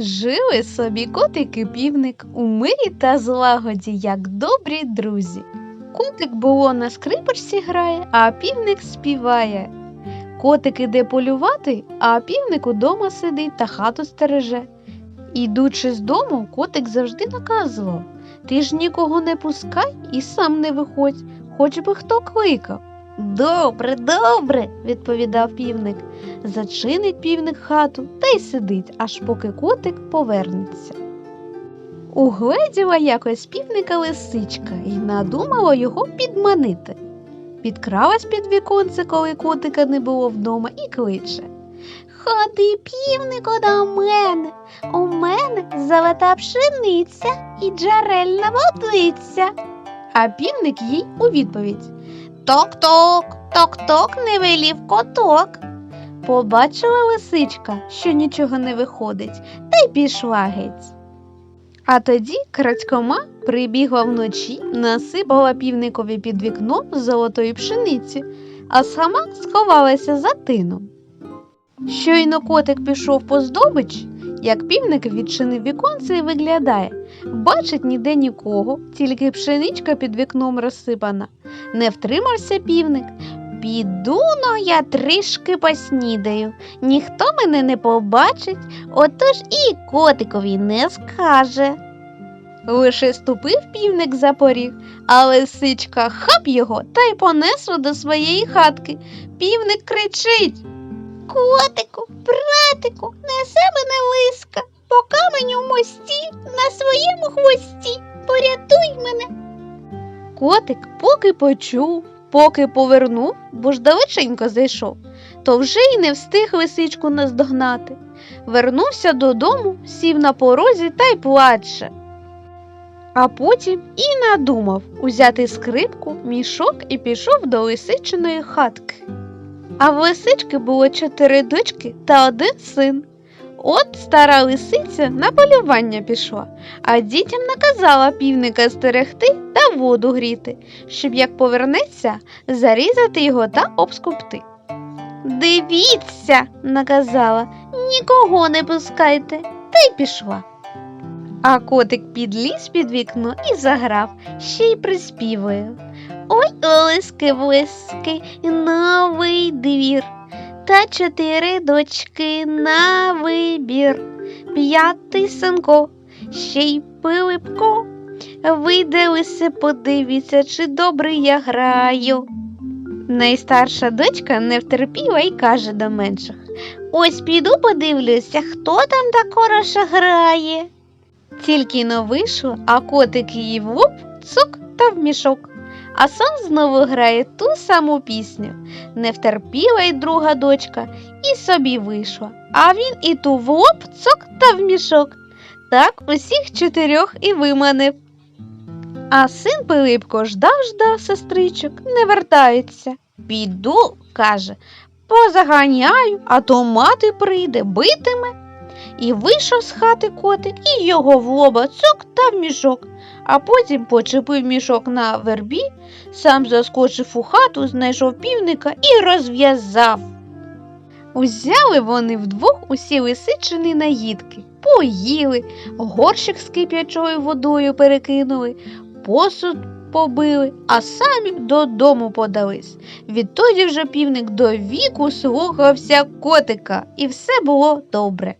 Жили собі котик і півник у мирі та злагоді, як добрі друзі. Котик було на скрипочці грає, а півник співає. Котик іде полювати, а півник удома сидить та хату стереже. Ідучи з дому, котик завжди наказував Ти ж нікого не пускай і сам не виходь, хоч би хто кликав. Добре, добре, відповідав півник. Зачинить півник хату та й сидить, аж поки котик повернеться. Угледіла якось півника лисичка і надумала його підманити. Підкралась під віконце, коли котика не було вдома, і кличе. Ходи, півнику, до мене. У мене золота пшениця і джерельна водиця. А півник їй у відповідь Ток-ток, ток-ток не велів коток. Побачила лисичка, що нічого не виходить, та й пішла геть. А тоді крадькома прибігла вночі, насипала півникові під вікном золотої пшениці, а сама сховалася за тином. Щойно котик пішов по здобич, як півник відчинив віконце і виглядає, бачить ніде нікого, тільки пшеничка під вікном розсипана. Не втримався півник. Піду но я трішки поснідаю, ніхто мене не побачить, отож і котикові не скаже. Лише ступив півник за поріг, а лисичка хап його та й понесла до своєї хатки. Півник кричить Котику, братику, Котик поки почув, поки повернув, бо ж далеченько зайшов, то вже й не встиг лисичку наздогнати. Вернувся додому, сів на порозі та й плаче. А потім і надумав узяти скрипку, мішок і пішов до лисичиної хатки. А в лисички було чотири дочки та один син. От стара лисиця на полювання пішла, а дітям наказала півника стерегти та воду гріти, щоб як повернеться, зарізати його та обскупти. Дивіться, наказала, нікого не пускайте, та й пішла. А котик підліз під вікно і заграв, ще й приспівує. Ой, олиски блиски, новий двір, та чотири дочки на вибір, п'ятий синко, ще й пилипко. Вийде лисе, подивіться, чи добре я граю. Найстарша дочка не втерпіла і каже до менших Ось піду подивлюся, хто там так хороше грає. Тільки но вийшло, а котик її в цук та в мішок. А сам знову грає ту саму пісню. Не втерпіла й друга дочка, і собі вийшла. А він і ту в лоб, цок та в мішок. Так усіх чотирьох і виманив. А син Пилипко ждав ждав сестричок, не вертається. Піду, каже, позаганяю, а то мати прийде, битиме. І вийшов з хати котик, і його в лоба цок та в мішок, а потім почепив мішок на вербі, сам заскочив у хату, знайшов півника і розв'язав. Узяли вони вдвох усі лисичини наїдки, поїли, горщик з кип'ячою водою перекинули, посуд побили, а самі додому подались. Відтоді вже півник до віку слухався котика, і все було добре.